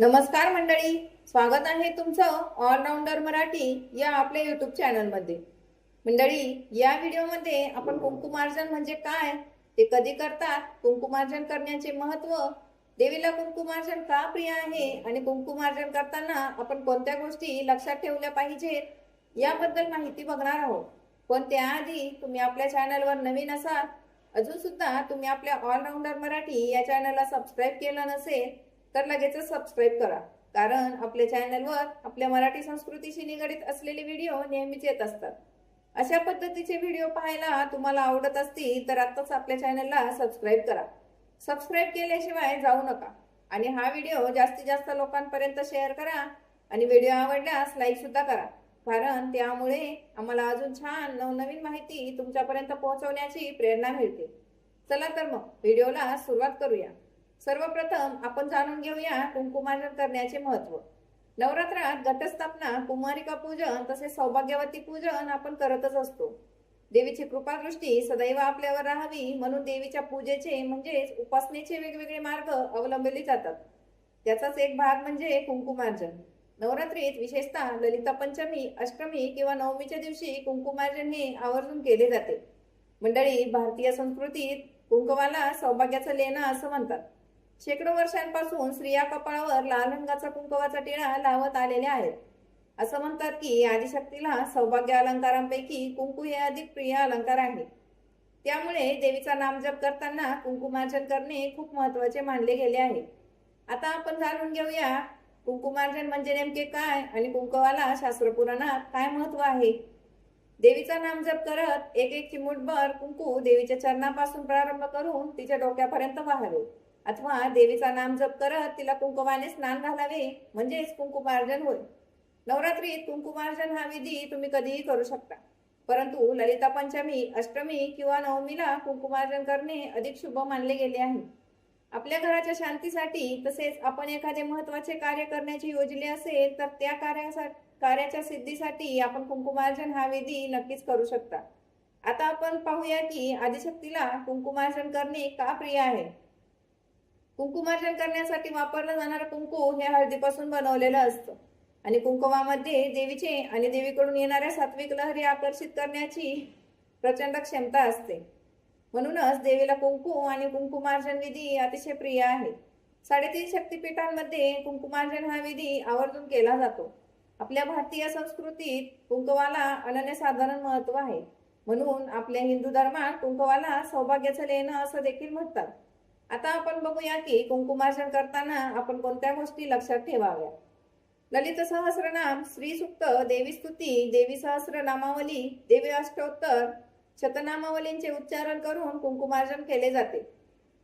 नमस्कार मंडळी स्वागत आहे तुमचं ऑलराऊंडर मराठी या आपल्या युट्यूब चॅनलमध्ये मंडळी या व्हिडिओमध्ये आपण कुंकुमार्जन म्हणजे काय ते कधी करतात कुंकुमार्जन करण्याचे महत्त्व देवीला कुंकुमार्जन का प्रिय आहे आणि कुंकुमार्जन करताना आपण कोणत्या गोष्टी लक्षात ठेवल्या पाहिजेत याबद्दल माहिती बघणार आहोत. पण त्याआधी तुम्ही आपल्या चॅनलवर नवीन असाल अजून सुद्धा तुम्ही आपल्या ऑलराऊंडर मराठी या चॅनलला सबस्क्राईब केलं नसेल तर लगेचच सबस्क्राईब करा. कारण आपल्या चॅनलवर आपल्या मराठी संस्कृतीशी निगडीत असलेले व्हिडिओ नेहमीच येत असतात. अशा पद्धतीचे व्हिडिओ पाहायला तुम्हाला आवडत असतील तर आत्ताच आपल्या चॅनलला सबस्क्राईब करा. सबस्क्राईब केल्याशिवाय जाऊ नका. आणि हा व्हिडिओ जास्तीत जास्त लोकांपर्यंत शेअर करा आणि व्हिडिओ आवडल्यास लाईकसुद्धा करा. कारण त्यामुळे आम्हाला अजून छान नवनवीन माहिती तुमच्यापर्यंत पोहोचवण्याची प्रेरणा मिळते. चला तर मग व्हिडिओला सुरुवात करूया. सर्वप्रथम आपण जाणून घेऊया कुंकुमार्जन करण्याचे महत्त्व. नवरात्रात घटस्थापना कुमारिका पूजन तसेच सौभाग्यवती पूजन आपण करतच असतो. देवीची कृपादृष्टी सदैव आपल्यावर राहावी म्हणून देवीच्या पूजेचे म्हणजेच उपासनेचे वेगवेगळे मार्ग अवलंबले जातात. त्याचाच एक भाग म्हणजे कुंकुमार्जन. नवरात्रीत विशेषतः ललिता पंचमी अष्टमी किंवा नवमीच्या दिवशी कुंकुमार्जन हे आवर्जून केले जाते. मंडळी भारतीय संस्कृतीत कुंकवाला सौभाग्याचं लेणं असं म्हणतात. शेकडो वर्षांपासून स्त्रिया कपाळावर लाल रंगाचा कुंकवाचा टिळा लावत आलेल्या आहेत. असं म्हणतात की आदिशक्तीला सौभाग्य अलंकारांपैकी कुंकू हे अधिक प्रिय अलंकार आहे. त्यामुळे देवीचा नामजप करताना कुंकुमार्जन करणे खूप महत्त्वाचे मानले गेले आहे. आता आपण जाणून घेऊया कुंकुमार्जन म्हणजे नेमके काय आणि कुंकवाला शास्त्रपुराणात काय महत्त्व आहे? देवीचा नाम जप करत एक एक चिमूटभर कुंकू देवीच्या चरणापासून प्रारंभ करून तिच्या डोक्यापर्यंत वाहावे अथवा देवीचा नाम जप करत तिला कुंकुमाने स्नान घालावे म्हणजेच कुंकुमार्जन होय. नवरात्रीत कुंकुमार्जन हा विधी तुम्ही कधीही करू शकता. परंतु ललिता पंचमी अष्टमी किंवा नवमीला कुंकुमार्जन करणे अधिक शुभ मानले गेले आहे. आपल्या घराच्या शांतीसाठी तसेच आपण एखादे महत्त्वाचे कार्य करण्याची योजले असेल तर त्या कार्यासाठी कार्याच्या सिद्धीसाठी आपण कुंकुमार्जन हा विधी नक्कीच करू शकता. आता आपण पाहूया की आदिशक्तीला कुंकुमार्जन करणे का प्रिय आहे? कुंकुमार्जन करण्यासाठी वापरला जाणारा कुंकू हे हळदीपासून बनवलेलं असतं. आणि कुंकुमामध्ये देवीचे आणि देवीकडून येणाऱ्या सात्विक लहरी आकर्षित करण्याची प्रचंड क्षमता असते. म्हणूनच देवीला कुंकू आणि कुंकुमार्जन विधी अतिशय प्रिय आहे. साडेतीन शक्तिपीठांमध्ये कुंकुमार्जन हा विधी आवर्जून केला जातो. आपल्या भारतीय संस्कृतीत कुंकवाला अनन्यसाधारण महत्त्व आहे. म्हणून आपल्या हिंदू धर्मात कुंकवाला सौभाग्याचं लेणं असं देखील म्हणतात. आता आपण बघूया की कुंकुमार्जन करताना आपण कोणत्या गोष्टी लक्षात ठेवाव्या? ललित सहस्रनाम श्री सुक्त देवी स्तुती देवी सहस्रनामावली देवी अष्टोत्तर शतनामावलींचे उच्चारण करून कुंकुमार्जन केले जाते.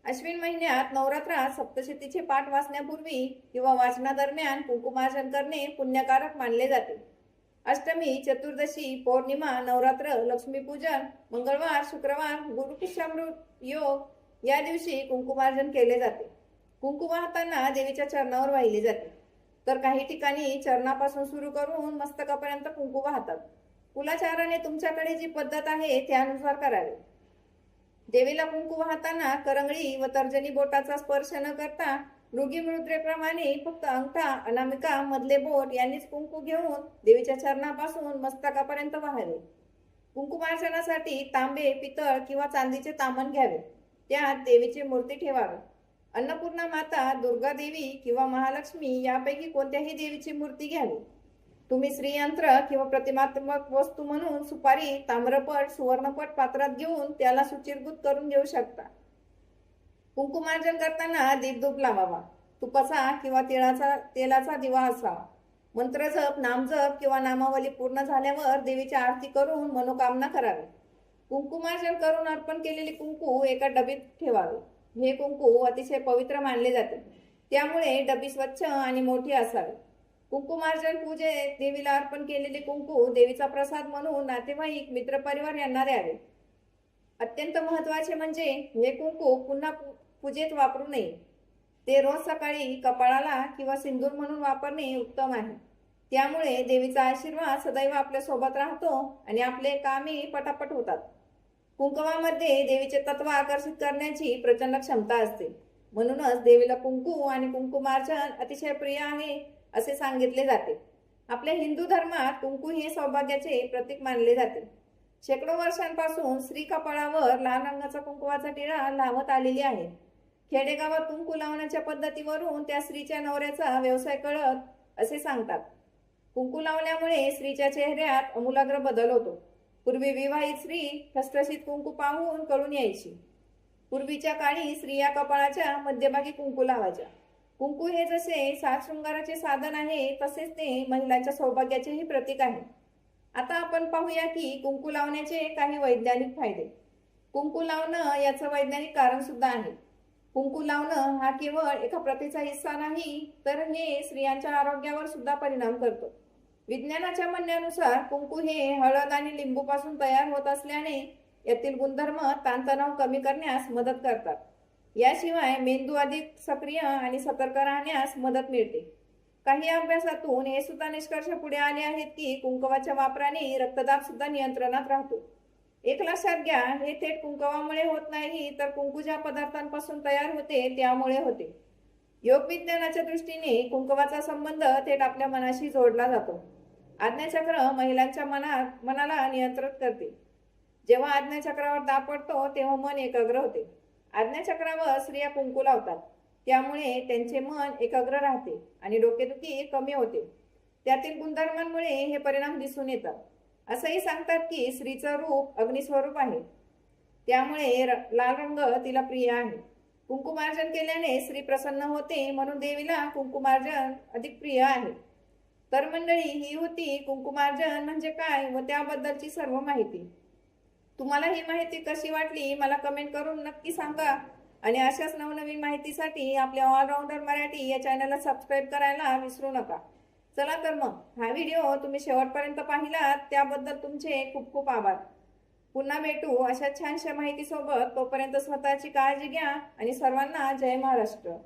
अश्विन महिन्यात नवरात्रात सप्तशतीचे पाठ वाचण्यापूर्वी किंवा वाचनादरम्यान कुंकुमार्जन करणे पुण्यकारक मानले जाते. अष्टमी चतुर्दशी पौर्णिमा नवरात्र लक्ष्मीपूजन मंगळवार शुक्रवार गुरुपुष्यामृत योग या दिवशी कुंकुमार्जन केले जाते. कुंकू वाहताना देवीच्या चरणावर वाहिले जाते. तर काही ठिकाणी चरणापासून सुरू करून मस्तकापर्यंत कुंकू वाहतात कुलाचाराने तुमच्याकडे जी पद्धत आहे त्यानुसार करावे. देवीला कुंकू वाहताना करंगळी व तर्जनी बोटाचा स्पर्श न करता मृगी मुद्रेप्रमाणे फक्त अंगठा अनामिका मधले बोट यांनीच कुंकू घेऊन देवीच्या चरणापासून मस्तकापर्यंत वाहावे. कुंकुमार्जनासाठी तांबे पितळ किंवा चांदीचे तामण घ्यावे. त्यात देवीची मूर्ती ठेवावी. अन्नपूर्णा माता दुर्गा देवी किंवा महालक्ष्मी यापैकी कोणत्याही देवीची मूर्ती घ्यावी. तुम्ही श्रीयंत्र किंवा प्रतिमात्मक वस्तू म्हणून सुपारी ताम्रपट सुवर्णपट पात्रात घेऊन त्याला सुचिरभूत करून घेऊ शकता. कुंकुमार्जन करताना दीपधूप लावावा. तुपाचा किंवा तिळाचा तेलाचा दिवा असावा. मंत्रजप नामजप किंवा नामावली पूर्ण झाल्यावर देवीची आरती करून मनोकामना करावी. कुंकुमार्जन करून अर्पण केलेले कुंकू एका डबीत ठेवावे. हे कुंकू अतिशय पवित्र मानले जाते. त्यामुळे डबी स्वच्छ आणि मोठी असावी. कुंकुमार्जन पूजेत देवीला अर्पण केलेले कुंकू देवीचा प्रसाद म्हणून नातेवाईक मित्रपरिवार यांना द्यावे. अत्यंत महत्त्वाचे म्हणजे हे कुंकू पुन्हा पूजेत वापरू नये. ते रोज सकाळी कपाळाला किंवा सिंदूर म्हणून वापरणे उत्तम आहे. त्यामुळे देवीचा आशीर्वाद सदैव आपल्यासोबत राहतो आणि आपले कामे पटापट होतात. कुंकवामध्ये देवीचे तत्व आकर्षित करण्याची प्रचंड क्षमता असते. म्हणूनच देवीला कुंकू आणि कुंकुमार्चन अतिशय प्रिय आहे असे सांगितले जाते. आपल्या हिंदू धर्मात कुंकू हे सौभाग्याचे प्रतीक मानले जाते. शेकडो वर्षांपासून स्त्री कपाळावर लाल रंगाचा कुंकुवाचा टिळा लावत आलेली आहे. खेडेगावात कुंकू लावण्याच्या पद्धतीवरून त्या स्त्रीच्या नवऱ्याचा व्यवसाय कळत असे सांगतात. कुंकू लावल्यामुळे स्त्रीच्या चेहऱ्यात अमूलाग्र बदल होतो. पूर्वी विवाहित स्त्री ठसठशीत कुंकू पाहून कळून यायची. पूर्वीच्या काळी स्त्रिया कपाळाच्या मध्यभागी कुंकू लावायच्या. कुंकू हे जसे सात शृंगाराचे साधन आहे तसेच ते महिलांच्या सौभाग्याचेही प्रतीक आहे. आता आपण पाहूया की कुंकू लावण्याचे काही वैज्ञानिक फायदे. कुंकू लावणं याचं वैज्ञानिक कारण सुद्धा आहे. कुंकू लावणं हा केवळ एका प्रथेचा हिस्सा नाही तर हे स्त्रियांच्या आरोग्यावर सुद्धा परिणाम करतो. विज्ञानाच्या म्हणण्यानुसार कुंकू हे हळद आणि लिंबूपासून तयार होत असल्याने यातील गुणधर्म ताणतणाव कमी करण्यास मदत करतात. याशिवाय मेंदू अधिक सक्रिय आणि सतर्क राहण्यास मदत मिळते. काही अभ्यासातून हे सुद्धा निष्कर्ष पुढे आले आहेत की कुंकवाच्या वापराने रक्तदाब सुद्धा नियंत्रणात राहतो. एक लक्षात घ्या हे थेट कुंकवामुळे होत नाही तर कुंकू ज्या पदार्थांपासून तयार होते त्यामुळे होते. योगविज्ञानाच्या दृष्टीने कुंकवाचा संबंध थेट आपल्या मनाशी जोडला जातो. आज्ञाचक्र महिलांच्या मनात मनाला नियंत्रित करते. जेव्हा आज्ञाचक्रावर दाब पडतो तेव्हा मन एकाग्र होते. आज्ञाचक्रावर स्त्रिया कुंकू लावतात. त्यामुळे त्यांचे मन एकाग्र राहते आणि डोकेदुखी कमी होते. त्यातील गुणधर्मांमुळे हे परिणाम दिसून येतात. असंही सांगतात की स्त्रीचं रूप अग्निस्वरूप आहे. त्यामुळे र- लाल रंग तिला प्रिय आहे. कुंकुमार्जन केल्याने स्त्री प्रसन्न होते म्हणून देवीला कुंकुमार्जन अधिक प्रिय आहे. तर मंडळी ही होती कुंकुमार्जन म्हणजे काय व त्याबद्दलची सर्व माहिती. तुम्हाला ही माहिती कशी वाटली मला कमेंट करून नक्की सांगा. आणि अशाच नवनवीन माहितीसाठी आपल्या ऑलराऊंडर मराठी या चॅनलला सबस्क्राईब करायला विसरू नका. चला तर मग हा व्हिडिओ तुम्ही शेवटपर्यंत पाहिलात त्याबद्दल तुमचे खूप खूप आभार. पुन्हा भेटू अशा छानशा माहितीसोबत तोपर्यंत स्वतःची काळजी घ्या आणि सर्वांना जय महाराष्ट्र.